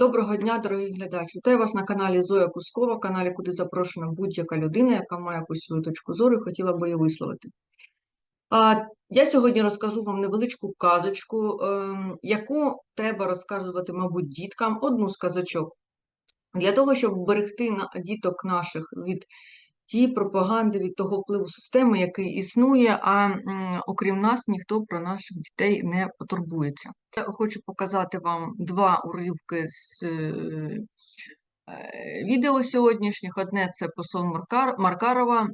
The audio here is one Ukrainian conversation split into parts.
Доброго дня, дорогі глядачі. Вітаю вас на каналі Зоя Кускова, каналі, куди запрошена будь-яка людина, яка має якусь свою точку зору і хотіла би її висловити. Я сьогодні розкажу вам невеличку казочку, ем, яку треба розказувати, мабуть, діткам, одну з казочок, для того, щоб берегти діток наших від тієї пропаганди, від того впливу системи, який існує, а окрім нас ніхто про наших дітей не потурбується. Я хочу показати вам два уривки з е, е, відео сьогоднішніх. Одне це посол Маркар- Маркарова,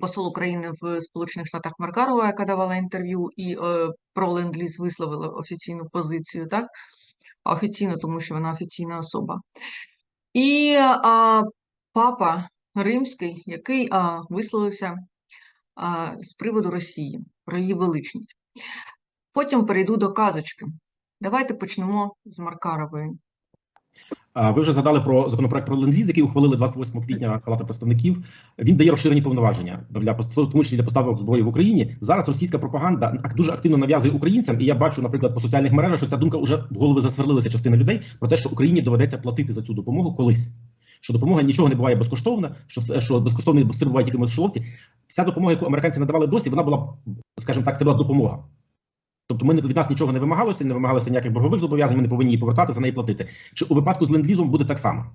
посол України в Сполучених Штатах Маркарова, яка давала інтерв'ю і е, про ленд-ліз висловила офіційну позицію, так? Офіційно, тому що вона офіційна особа. І а, папа Римський, який а, висловився а, з приводу Росії, про її величність. Потім перейду до казочки. Давайте почнемо з Маркарової. Ви вже згадали про законопроект про ленд-ліз, який ухвалили 28 квітня Палата представників. Він дає розширені повноваження для тому числі для поставок зброї в Україні. Зараз російська пропаганда дуже активно нав'язує українцям, і я бачу, наприклад, по соціальних мережах, що ця думка вже в голови засверлилася частина людей про те, що Україні доведеться платити за цю допомогу колись. Що допомога нічого не буває безкоштовна, що все, що безкоштовний все буває тільки мишоловці. Вся допомога, яку американці надавали досі, вона була, скажімо так, це була допомога. Тобто ми від нас нічого не вимагалося, не вимагалося ніяких боргових зобов'язань, ми не повинні її повертати, за неї платити. Чи у випадку з ленд-лізом буде так само?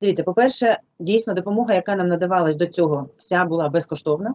Дивіться, по-перше, дійсно допомога, яка нам надавалась до цього, вся була безкоштовна.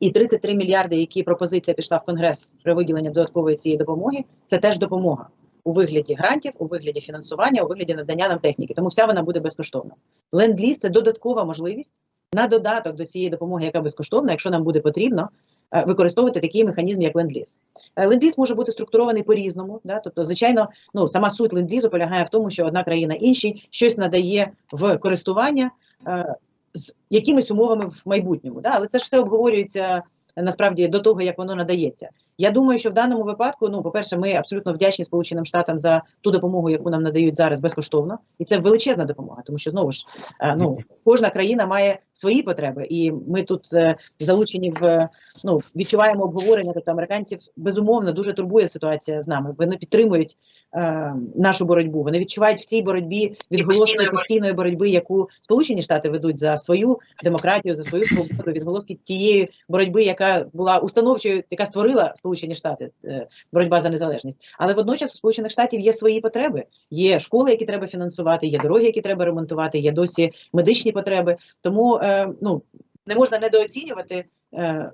І 33 мільярди, які пропозиція пішла в Конгрес при виділенні додаткової цієї допомоги, це теж допомога у вигляді грантів, у вигляді фінансування, у вигляді надання нам техніки. Тому вся вона буде безкоштовна. Ленд-ліз – це додаткова можливість на додаток до цієї допомоги, яка безкоштовна, якщо нам буде потрібно. е, Використовувати такий механізм, як ленд-ліз. Е, Ленд-ліз може бути структурований по-різному. Да? Тобто, звичайно, ну сама суть ленд-лізу полягає в тому, що одна країна іншій щось надає в користування е, з якимись умовами в майбутньому. Да? Але це ж все обговорюється насправді до того, як воно надається. Я думаю, що в даному випадку, ну, по-перше, ми абсолютно вдячні Сполученим Штатам за ту допомогу, яку нам надають зараз безкоштовно, і це величезна допомога, тому що знову ж е, ну кожна країна має свої потреби, і ми тут е, залучені в ну відчуваємо обговорення. Тобто американців безумовно дуже турбує ситуація з нами. Вони підтримують е, нашу боротьбу. Вони відчувають в цій боротьбі відголоски постійної постійної боротьби, яку Сполучені Штати ведуть за свою демократію, за свою свободу, відголоски тієї боротьби, яка була установчою, яка створила Сполучені Штати, е, боротьба за незалежність. Але водночас у Сполучених Штатів є свої потреби. Є школи, які треба фінансувати, є дороги, які треба ремонтувати, є досі медичні потреби. Тому е, ну не можна недооцінювати. Е,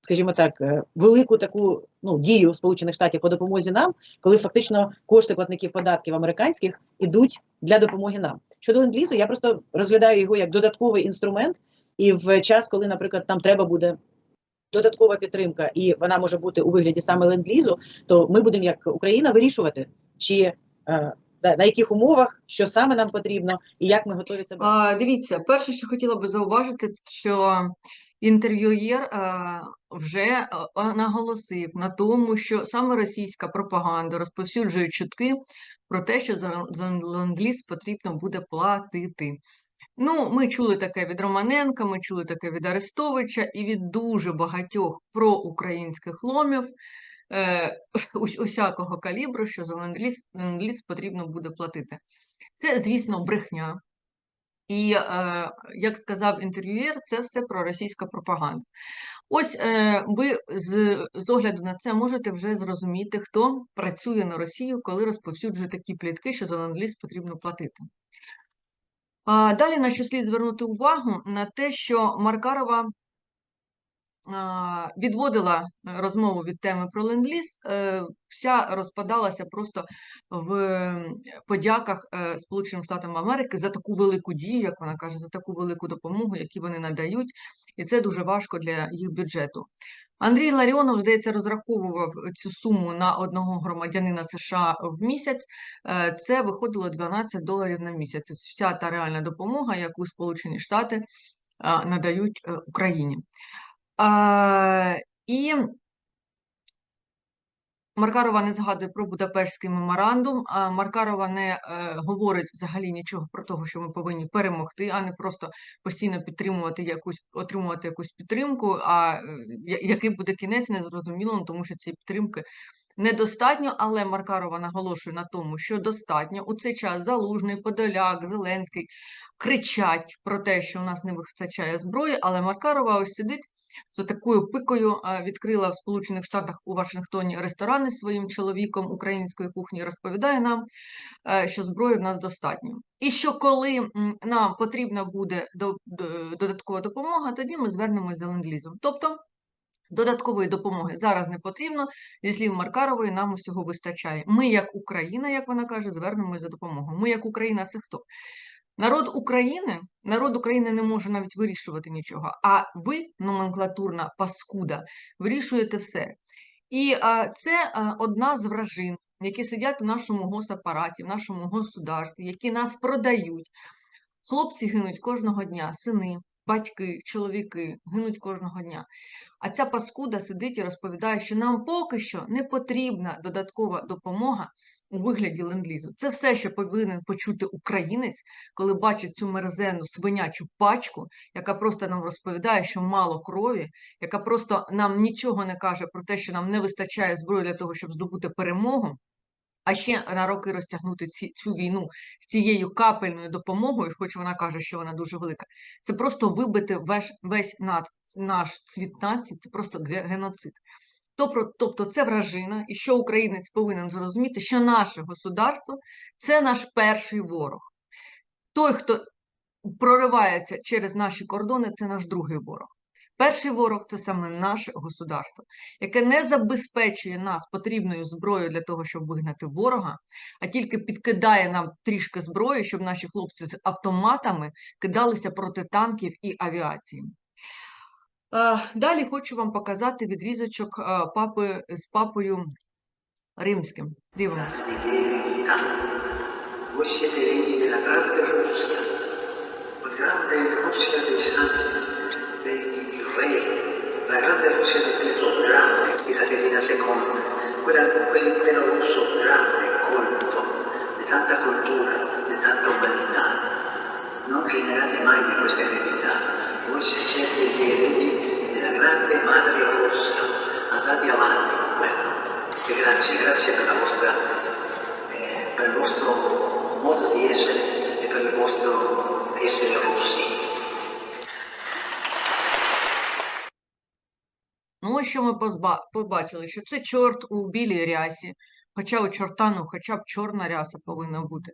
Скажімо так, велику таку ну дію Сполучених Штатів по допомозі нам, коли фактично кошти платників податків американських ідуть для допомоги нам. Щодо ленд-лізу, я просто розглядаю його як додатковий інструмент, і в час, коли, наприклад, нам треба буде додаткова підтримка, і вона може бути у вигляді саме ленд-лізу, то ми будемо як Україна вирішувати, чи е, на яких умовах, що саме нам потрібно, і як ми готові це. А, дивіться, перше, що хотіла би зауважити, що інтерв'юєр е, вже е, наголосив на тому, що саме російська пропаганда розповсюджує чутки про те, що за ленд-ліз потрібно буде платити. Ну, ми чули таке від Романенка, ми чули таке від Арестовича і від дуже багатьох проукраїнських ломів е, усякого калібру, що за ленд-ліз, потрібно буде платити. Це, звісно, брехня. І, е, як сказав інтерв'юєр, це все про російська пропаганда. Ось е, ви з, з огляду на це можете вже зрозуміти, хто працює на Росію, коли розповсюджує такі плітки, що за ленд-ліз потрібно платити. Далі на що слід звернути увагу на те, що Маркарова відводила розмову від теми про ленд-ліз, е, вся розпадалася просто в подяках е, Сполученим Штатам Америки за таку велику дію, як вона каже, за таку велику допомогу, яку вони надають, і це дуже важко для їх бюджету. Андрій Ларіонов, здається, розраховував цю суму на одного громадянина США в місяць. Е, Це виходило 12 доларів на місяць. Це вся та реальна допомога, яку Сполучені Штати надають е, Україні. І Маркарова не згадує про Будапештський меморандум. А Маркарова не е, говорить взагалі нічого про те, що ми повинні перемогти, а не просто постійно підтримувати якусь, отримувати якусь підтримку. А е, який буде кінець, не зрозуміло, ну, тому що цієї підтримки недостатньо, але Маркарова наголошує на тому, що достатньо у цей час Залужний, Подоляк, Зеленський кричать про те, що у нас не вистачає зброї, але Маркарова ось сидить з такою пикою, відкрила в Сполучених Штатах у Вашингтоні ресторани зі своїм чоловіком української кухні, розповідає нам, е, що зброї в нас достатньо. І що коли нам потрібна буде до- до- додаткова допомога, тоді ми звернемось за ленд-лізом. Тобто додаткової допомоги зараз не потрібно. Зі слів Маркарової, нам усього вистачає. Ми, як Україна, як вона каже, звернемось за допомогою. Ми, як Україна, це хто? Народ України, народ України не може навіть вирішувати нічого. А ви, номенклатурна паскуда, вирішуєте все. І а, це а, одна з вражин, які сидять у нашому госапараті, в нашому государстві, які нас продають. Хлопці гинуть кожного дня, сини, батьки, чоловіки гинуть кожного дня. А ця паскуда сидить і розповідає, що нам поки що не потрібна додаткова допомога у вигляді ленд-лізу. Це все, що повинен почути українець, коли бачить цю мерзенну свинячу пачку, яка просто нам розповідає, що мало крові, яка просто нам нічого не каже про те, що нам не вистачає зброї для того, щоб здобути перемогу. А ще на роки розтягнути ці, цю війну з цією капельною допомогою, хоч вона каже, що вона дуже велика, це просто вибити весь, весь над, наш цвіт нації, це просто геноцид. Тобто, це вражина, і що українець повинен зрозуміти, що наше государство це наш перший ворог. Той, хто проривається через наші кордони, це наш другий ворог. Перший ворог це саме наше государство, яке не забезпечує нас потрібною зброєю для того, щоб вигнати ворога, а тільки підкидає нам трішки зброї, щоб наші хлопці з автоматами кидалися проти танків і авіації. Е, Далі хочу вам показати відрізочок е, папи з папою римським. Дивимося. Re, la grande Russia di Pietro Grande, di Caterina II, quella, quell'impero russo grande, colto, di tanta cultura, di tanta umanità. Non regnerate mai di questa eredità. Voi siete gli eredi della grande madre Russia. Andate avanti con quello. E grazie, grazie per vostra eh, per il vostro modo di essere e per il vostro Що ми побачили, що це чорт у білій рясі, хоча у чорта, ну, хоча б чорна ряса повинна бути.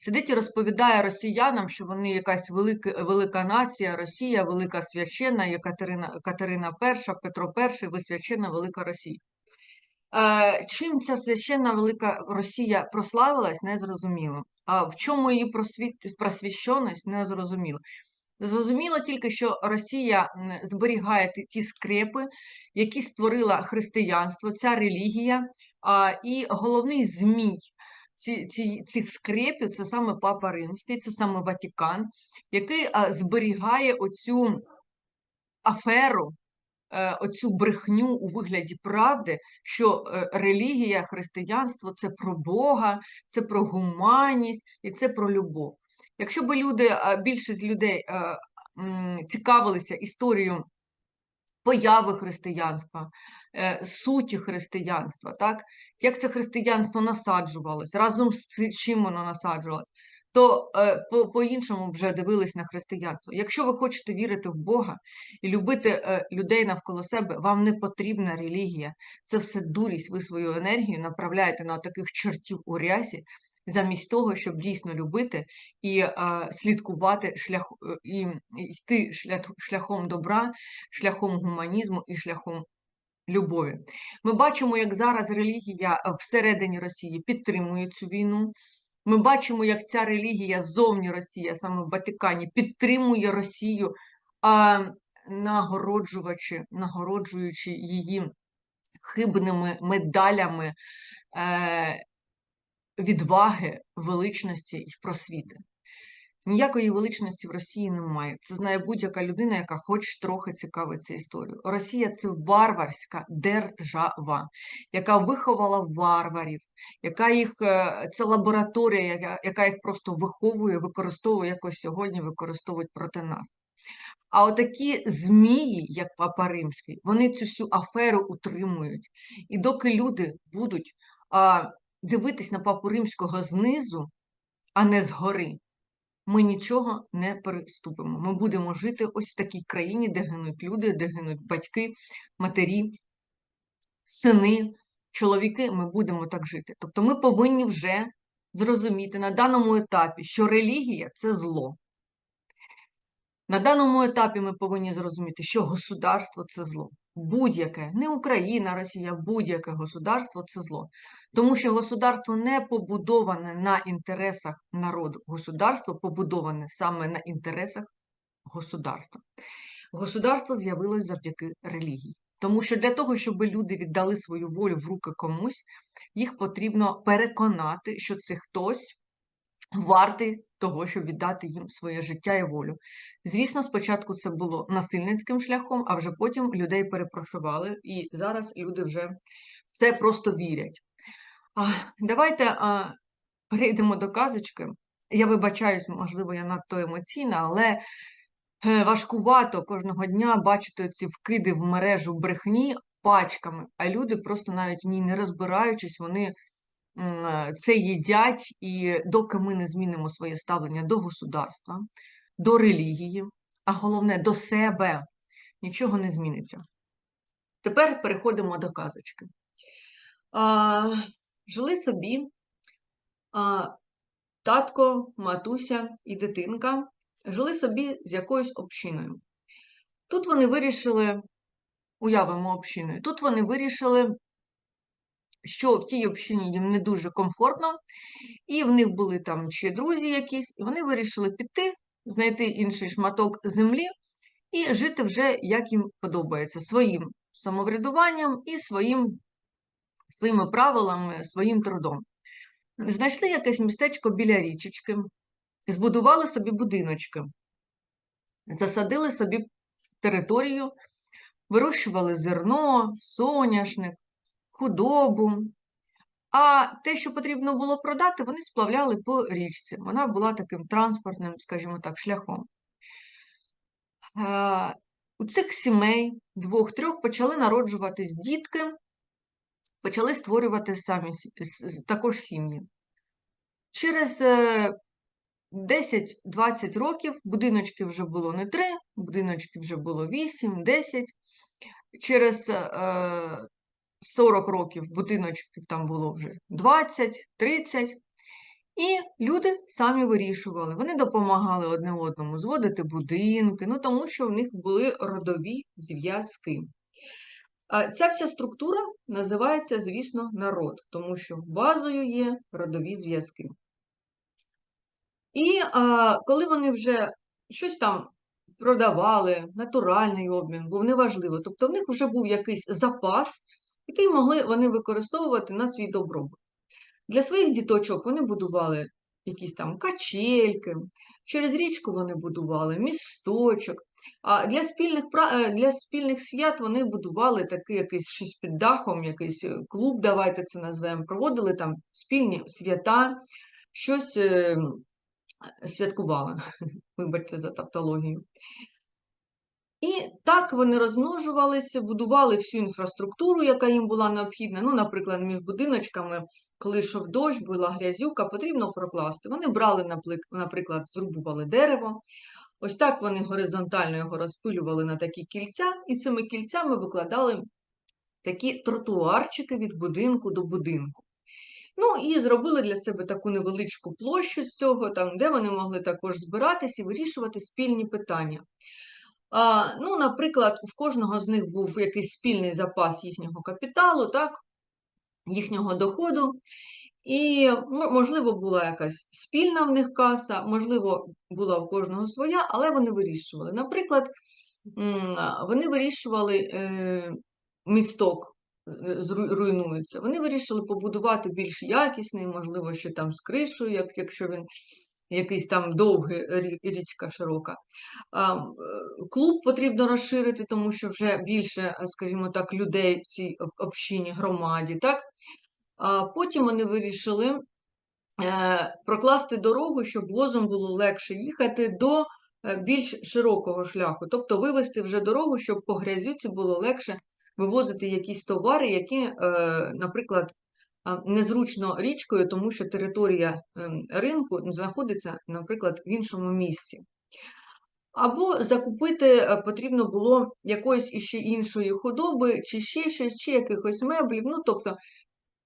Сидить і розповідає росіянам, що вони якась велика, велика нація, Росія, велика священна, є Катерина, Катерина І, Петро І, ви священна велика Росія. Е, чим ця священна велика Росія прославилась, не зрозуміло. А в чому її просвіщеність, не зрозуміло. Зрозуміло тільки, що Росія зберігає ті- скрепи, які створила християнство, ця релігія, і головний змій цих скрепів це саме Папа Римський, це саме Ватикан, який зберігає оцю аферу, е, оцю брехню у вигляді правди, що е, релігія, християнство це про Бога, це про гуманність і це про любов. Якщо б люди, більшість людей цікавилися історією появи християнства, е, суті християнства, так? як це християнство насаджувалось, разом з чим воно насаджувалось, то е, по- по-іншому вже дивились на християнство. Якщо ви хочете вірити в Бога і любити е, людей навколо себе, вам не потрібна релігія. Це все дурість. Ви свою енергію направляєте на таких чортів у рясі, замість того, щоб дійсно любити і слідкувати шлях е, і йти шлях, шляхом добра, шляхом гуманізму і шляхом любові. Ми бачимо, як зараз релігія всередині Росії підтримує цю війну. Ми бачимо, як ця релігія зовні Росії, саме в Ватикані, підтримує Росію, а, нагороджувачи, нагороджуючи її хибними медалями е, відваги, величності і просвіти. Ніякої величності в Росії немає. Це знає будь-яка людина, яка хоч трохи цікавиться історією. Росія це варварська держава, яка виховала варварів, яка їх е, це лабораторія, яка, яка їх просто виховує, використовує якось сьогодні, використовують проти нас. А отакі змії, як Папа Римський, вони цю всю аферу утримують. І доки люди будуть дивитись на Папу Римського знизу, а не згори, ми нічого не переступимо. Ми будемо жити ось в такій країні, де гинуть люди, де гинуть батьки, матері, сини, чоловіки. Ми будемо так жити. Тобто ми повинні вже зрозуміти на даному етапі, що релігія це зло. На даному етапі ми повинні зрозуміти, що государство це зло. Будь-яке, не Україна, Росія, будь-яке государство це зло. Тому що государство не побудоване на інтересах народу. Государство побудоване саме на інтересах государства. Государство з'явилось завдяки релігії. Тому що для того, щоб люди віддали свою волю в руки комусь, їх потрібно переконати, що це хтось вартий того, щоб віддати їм своє життя і волю. Звісно, спочатку це було насильницьким шляхом, а вже потім людей перепрошували, і зараз люди вже в це просто вірять. А, давайте а, перейдемо до казочки. Я вибачаюсь, можливо, я надто емоційна, але е, важкувато кожного дня бачити ці вкиди в мережу брехні пачками, а люди просто навіть в ній не розбираючись, вони це їдять, і доки ми не змінимо своє ставлення до государства, до релігії, а головне до себе, нічого не зміниться. Тепер переходимо до казочки. А, жили собі а, татко, матуся і дитинка, жили собі з якоюсь общиною. Тут вони вирішили, уявимо общиною, тут вони вирішили, що в тій общині їм не дуже комфортно, і в них були там ще друзі якісь, і вони вирішили піти, знайти інший шматок землі і жити вже як їм подобається, своїм самоврядуванням і своїм, своїми правилами, своїм трудом. Знайшли якесь містечко біля річечки, збудували собі будиночки, засадили собі територію, вирощували зерно, соняшник, худобу. А те, що потрібно було продати, вони сплавляли по річці. Вона була таким транспортним, скажімо так, шляхом. Е, У цих сімей двох-трьох почали народжуватись дітки, почали створювати самі також сім'ї. Через е, 10-20 років будиночки вже було не 3, будиночки вже було 8, 10. Через е, 40 років будиночків там було вже 20, 30. І люди самі вирішували. Вони допомагали одне одному зводити будинки, ну тому що в них були родові зв'язки. Ця вся структура називається, звісно, народ, тому що базою є родові зв'язки. І а, коли вони вже щось там продавали, натуральний обмін, був неважливо. Тобто в них вже був якийсь запас, який могли вони використовувати на свій добробут. Для своїх діточок вони будували якісь там качельки, через річку вони будували місточок. А для спільних, е, для спільних свят вони будували такий якийсь щось під дахом, якийсь е, клуб, давайте це назвемо, проводили там спільні свята, щось е, святкували. Вибачте за тавтологію. І так вони розмножувалися, будували всю інфраструктуру, яка їм була необхідна. Ну, наприклад, між будиночками, коли йшов дощ, була грязюка, потрібно прокласти. Вони брали, наприклад, зрубували дерево. Ось так вони горизонтально його розпилювали на такі кільця, і цими кільцями викладали такі тротуарчики від будинку до будинку. Ну і зробили для себе таку невеличку площу з цього, там, де вони могли також збиратись і вирішувати спільні питання. Ну, наприклад, в кожного з них був якийсь спільний запас їхнього капіталу, так, їхнього доходу. І, можливо, була якась спільна в них каса, можливо, була у кожного своя, але вони вирішували. Наприклад, вони вирішували е, місток е, руйнується. Вони вирішили побудувати більш якісний, можливо, ще там з кришою, як, якщо він якийсь там довгий річка широка. Е, Клуб потрібно розширити, тому що вже більше, е, скажімо так, людей в цій общині, громаді. Так? Потім вони вирішили е, прокласти дорогу, щоб возом було легше їхати до більш широкого шляху, тобто вивести вже дорогу, щоб по грязюці було легше вивозити якісь товари, які, наприклад, незручно річкою, тому що територія ем, ринку знаходиться, наприклад, в іншому місці. Або закупити е, потрібно було якоїсь іще іншої худоби, чи ще щось, чи якихось меблів, ну тобто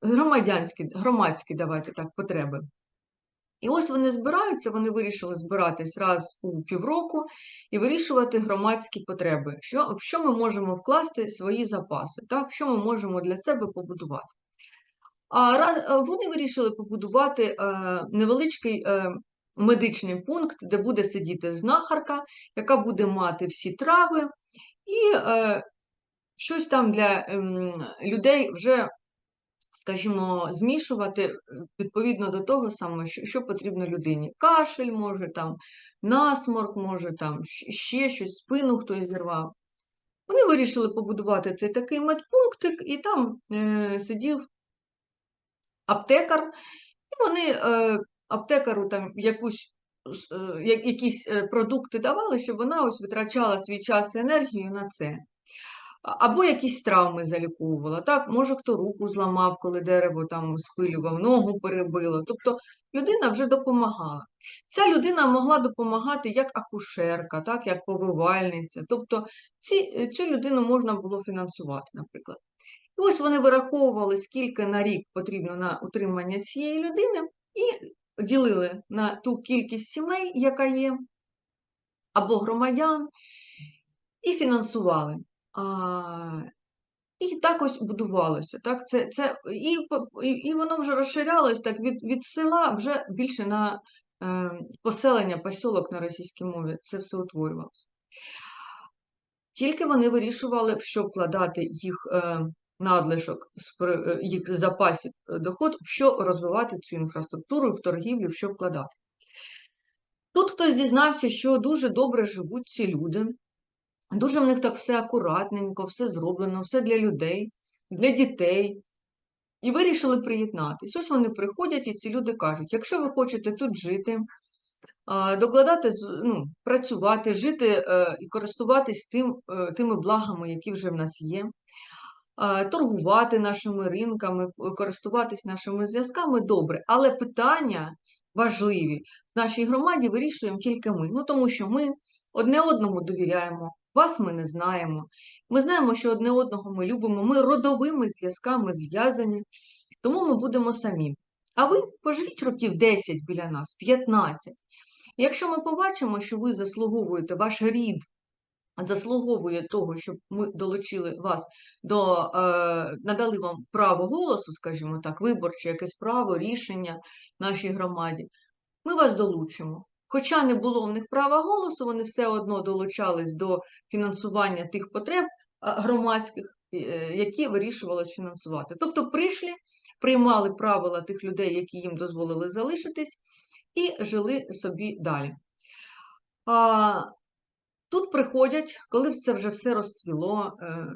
громадянські, громадські, давайте так, потреби. І ось вони збираються, вони вирішили збиратись раз у півроку і вирішувати громадські потреби, що, в що ми можемо вкласти свої запаси, так, що ми можемо для себе побудувати. А е, вони вирішили побудувати е, невеличкий е, медичний пункт, де буде сидіти знахарка, яка буде мати всі трави, і щось там для ем, людей вже, скажімо, змішувати відповідно до того саме, що, що потрібно людині. Кашель може, там, насморк може, там, ще щось, спину хтось зірвав. Вони вирішили побудувати цей такий медпунктик, і там е, сидів аптекар, і вони е, аптекару там якусь, е, якісь е, продукти давали, щоб вона ось витрачала свій час і енергію на це. Або якісь травми заліковувала. Так, може, хто руку зламав, коли дерево там спилював, ногу перебило. Тобто людина вже допомагала. Ця людина могла допомагати як акушерка, так, як повивальниця. Тобто ці, цю людину можна було фінансувати, наприклад. І ось вони вираховували, скільки на рік потрібно на утримання цієї людини, і ділили на ту кількість сімей, яка є, або громадян, і фінансували. А, і так ось будувалося. Так? Це, це, і, і, воно вже розширялось так, від, від села вже більше на е, поселення, посілок на російській мові. Це все утворювалося. Тільки вони вирішували, в що вкладати їх е, надлишок, е, їх запасів е, доход, в що розвивати цю інфраструктуру, в торгівлю, в що вкладати. Тут хтось дізнався, що дуже добре живуть ці люди, дуже в них так все акуратненько, все зроблено, все для людей, для дітей. І вирішили приєднатись. Ось вони приходять, і ці люди кажуть: якщо ви хочете тут жити, докладати, ну, працювати, жити е, і користуватись тим, тими благами, які вже в нас є, торгувати нашими ринками, користуватись нашими зв'язками добре. Але питання важливі в нашій громаді вирішуємо тільки ми. Ну, тому що ми одне одному довіряємо, вас ми не знаємо. Ми знаємо, що одне одного ми любимо, ми родовими зв'язками зв'язані, тому ми будемо самі. А ви поживіть років 10 біля нас, 15. Якщо ми побачимо, що ви заслуговуєте, ваш рід заслуговує того, щоб ми долучили вас до, е, надали вам право голосу, скажімо так, виборче якесь право, рішення нашій громаді, ми вас долучимо. Хоча не було в них права голосу, вони все одно долучались до фінансування тих потреб громадських, е, які вирішувалось фінансувати. Тобто прийшли, приймали правила тих людей, які їм дозволили залишитись, і жили собі далі. Тут приходять, коли це вже все розцвіло, е,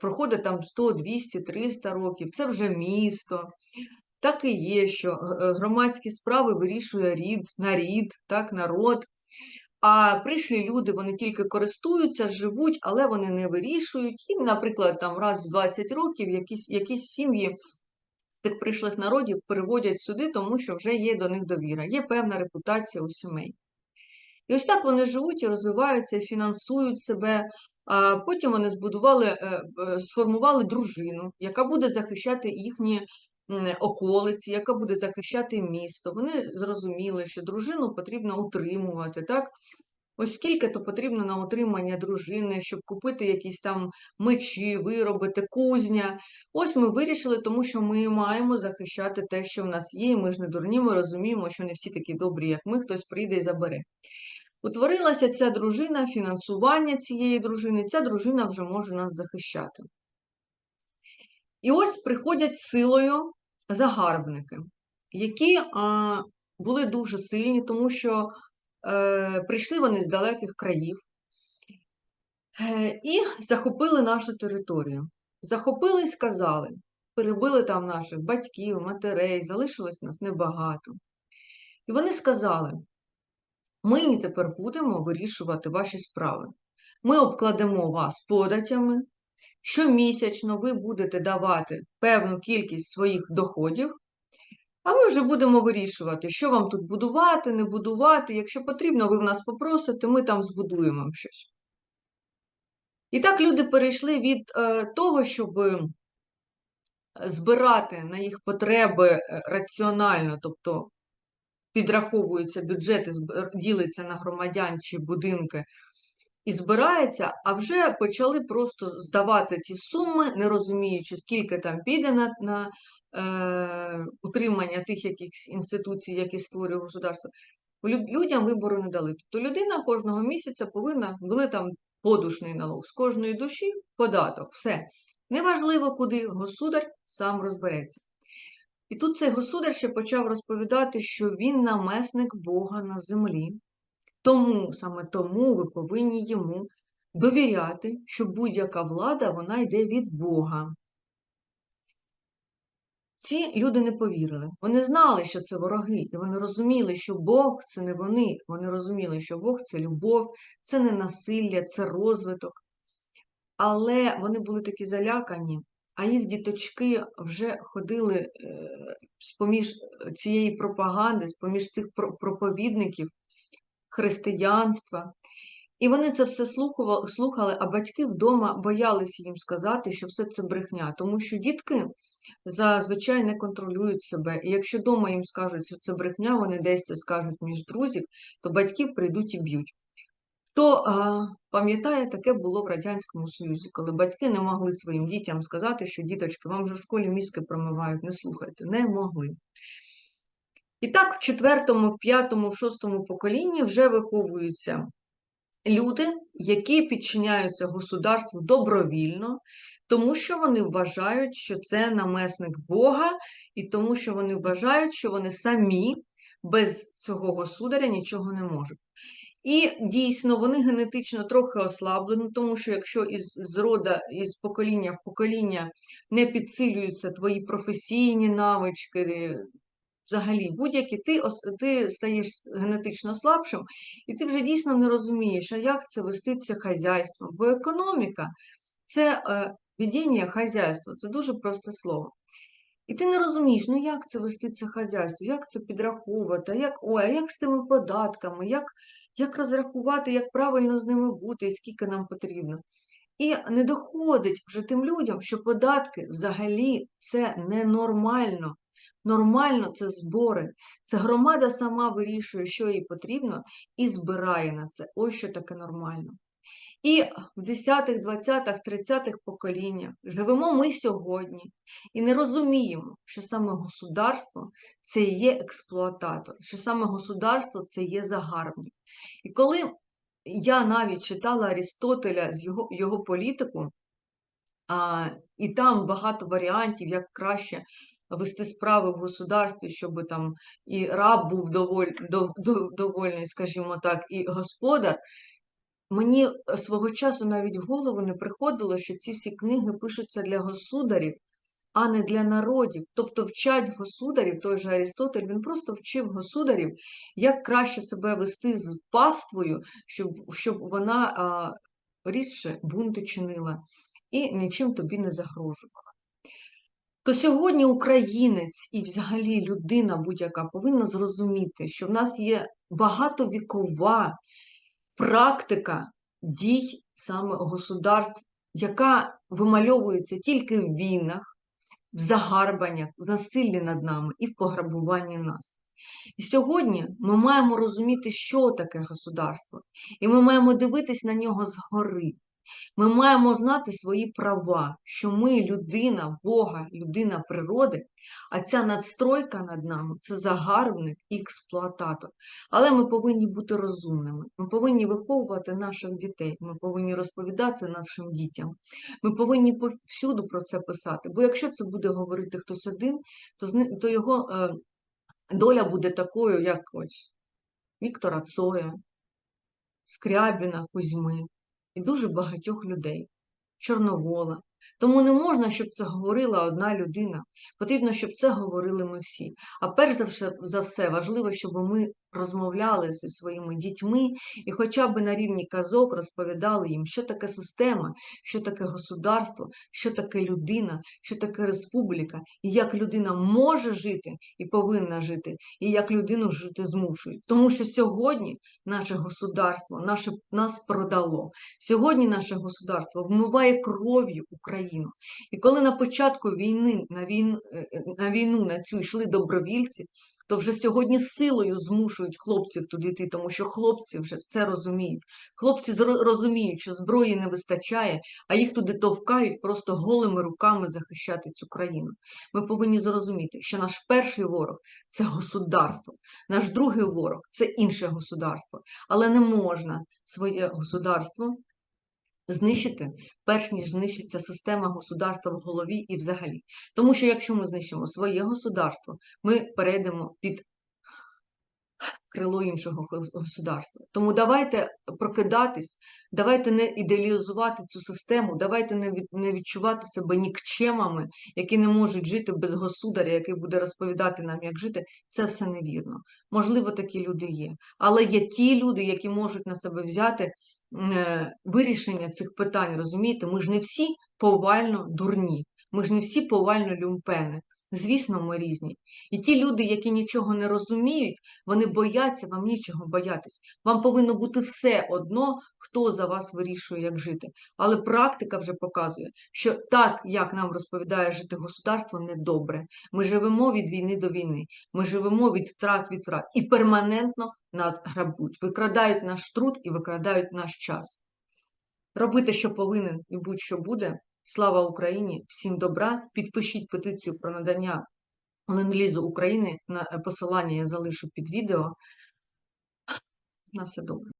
проходить там 100, 200, 300 років, це вже місто. Так і є, що е, громадські справи вирішує рід, нарід, так, народ. А прийшлі люди, вони тільки користуються, живуть, але вони не вирішують. І, наприклад, там раз в 20 років якісь, якісь сім'ї тих прийшлих народів переводять сюди, тому що вже є до них довіра, є певна репутація у сімей. І ось так вони живуть і розвиваються, фінансують себе. А потім вони збудували, е, е, сформували дружину, яка буде захищати їхні околиці, яка буде захищати місто. Вони зрозуміли, що дружину потрібно утримувати. Так? Ось скільки то потрібно на утримання дружини, щоб купити якісь там мечі, виробити, кузня. Ось ми вирішили, тому що ми маємо захищати те, що в нас є, ми ж не дурні, ми розуміємо, що не всі такі добрі, як ми, хтось прийде і забере. Утворилася ця дружина, фінансування цієї дружини, ця дружина вже може нас захищати. І ось приходять силою загарбники, які а, були дуже сильні, тому що прийшли вони з далеких країв е, і захопили нашу територію. Захопили і сказали, перебили там наших батьків, матерей, залишилось нас небагато. І вони сказали, Ми тепер будемо вирішувати ваші справи. Ми обкладемо вас податями. Щомісячно ви будете давати певну кількість своїх доходів, а ми вже будемо вирішувати, що вам тут будувати, не будувати. Якщо потрібно, ви в нас попросите, ми там збудуємо вам щось. І так люди перейшли від е, того, щоб е, збирати на їх потреби е, раціонально, тобто підраховуються бюджети, ділиться на громадян чи будинки і збирається, а вже почали просто здавати ті суми, не розуміючи, скільки там піде на, на е, утримання тих якихось інституцій, які створює государство. Людям вибору не дали. Тобто людина кожного місяця повинна, були там подушний налог, з кожної душі податок, все. Неважливо куди, государ сам розбереться. І тут цей государ ще почав розповідати, що він намесник Бога на землі. Тому, саме тому ви повинні йому довіряти, що будь-яка влада вона йде від Бога. Ці люди не повірили. Вони знали, що це вороги, і вони розуміли, що Бог це не вони. Вони розуміли, що Бог це любов, це не насилля, це розвиток. Але вони були такі залякані, а їх діточки вже ходили е, з-поміж цієї пропаганди, з-поміж цих проповідників християнства. І вони це все слухали, а батьки вдома боялися їм сказати, що все це брехня, тому що дітки зазвичай не контролюють себе. І якщо вдома їм скажуть, що це брехня, вони десь це скажуть між друзів, то батьків прийдуть і б'ють. Хто пам'ятає, таке було в Радянському Союзі, коли батьки не могли своїм дітям сказати, що діточки, вам вже в школі мізки промивають, не слухайте, не могли. І так, в четвертому, в п'ятому, в шостому поколінні вже виховуються люди, які підчиняються государству добровільно, тому що вони вважають, що це намесник Бога, і тому що вони вважають, що вони самі без цього государя нічого не можуть. І дійсно вони генетично трохи ослаблені, тому що якщо із з рода, із покоління в покоління не підсилюються твої професійні навички, взагалі будь-які, ти, ти стаєш генетично слабшим, і ти вже дійсно не розумієш, а як це вести це хазяйство. Бо економіка це е, ведення хазяйства, це дуже просте слово. І ти не розумієш, ну як це вести це хазяйство, як це підраховувати, як, ой, як з тими податками, як, як розрахувати, як правильно з ними бути скільки нам потрібно. І не доходить вже тим людям, що податки взагалі це ненормально. Нормально це збори. Це громада сама вирішує, що їй потрібно, і збирає на це. Ось що таке нормально. І в 10-х, 20-х, 30-х поколіннях живемо ми сьогодні і не розуміємо, що саме государство це є експлуататор, що саме государство це є загарбник. І коли я навіть читала Арістотеля з його, його політику, а, і там багато варіантів, як краще вести справи в государстві, щоб там і раб був доволь, дов, дов- довольний, скажімо так, і господар. Мені е, свого часу навіть в голову не приходило, що ці всі книги пишуться для государів, а не для народів. Тобто вчать государів, той же Арістотель, він просто вчив государів, як краще себе вести з паствою, щоб, щоб вона а, рідше бунти чинила і нічим тобі не загрожувала. То сьогодні українець і взагалі людина будь-яка повинна зрозуміти, що в нас є багатовікова практика дій саме государств, яка вимальовується тільки в війнах, в загарбаннях, в насиллі над нами і в пограбуванні нас. І сьогодні ми маємо розуміти, що таке государство, і ми маємо дивитись на нього згори. Ми маємо знати свої права, що ми людина Бога, людина природи, а ця надстройка над нами це загарбник і експлуататор. Але ми повинні бути розумними. Ми повинні виховувати наших дітей. Ми повинні розповідати нашим дітям. Ми повинні повсюду про це писати. Бо якщо це буде говорити хтось один, то, то його е, доля буде такою, як ось Віктора Цоя, Скрябіна, Кузьми і дуже багатьох людей, Чорновола. Тому не можна, щоб це говорила одна людина. Потрібно, щоб це говорили ми всі. А перш за все, важливо, щоб ми розмовляли зі своїми дітьми і хоча б на рівні казок розповідали їм, що таке система, що таке государство, що таке людина, що таке республіка, і як людина може жити і повинна жити, і як людину жити змушують. Тому що сьогодні наше государство наше, нас продало. Сьогодні наше государство вмиває кров'ю Україну. І коли на початку війни на війну, на війну на цю йшли добровільці, то вже сьогодні силою змушують хлопців туди йти, тому що хлопці вже це розуміють. Хлопці розуміють, що зброї не вистачає, а їх туди товкають просто голими руками захищати цю країну. Ми повинні зрозуміти, що наш перший ворог це государство, наш другий ворог це інше государство. Але не можна своє государство знищити, перш ніж знищиться система государства в голові і взагалі. Тому що якщо ми знищимо своє государство, ми перейдемо під крило іншого государства. Тому давайте прокидатись, давайте не ідеалізувати цю систему, давайте не, відчувати себе нікчемами, які не можуть жити без государя, який буде розповідати нам, як жити. Це все невірно. Можливо, такі люди є. Але є ті люди, які можуть на себе взяти е, вирішення цих питань. Розумієте, ми ж не всі повально дурні, ми ж не всі повально люмпени. Звісно, ми різні. І ті люди, які нічого не розуміють, вони бояться, вам нічого боятись. Вам повинно бути все одно, хто за вас вирішує, як жити. Але практика вже показує, що так, як нам розповідає жити государство, недобре. Ми живемо від війни до війни, ми живемо від втрат від втрат. І перманентно нас грабують, викрадають наш труд і викрадають наш час. Робити, що повинен, і будь-що буде. Слава Україні! Всім добра! Підпишіть петицію про надання ленд-лізу України. На посилання я залишу під відео. На все добре.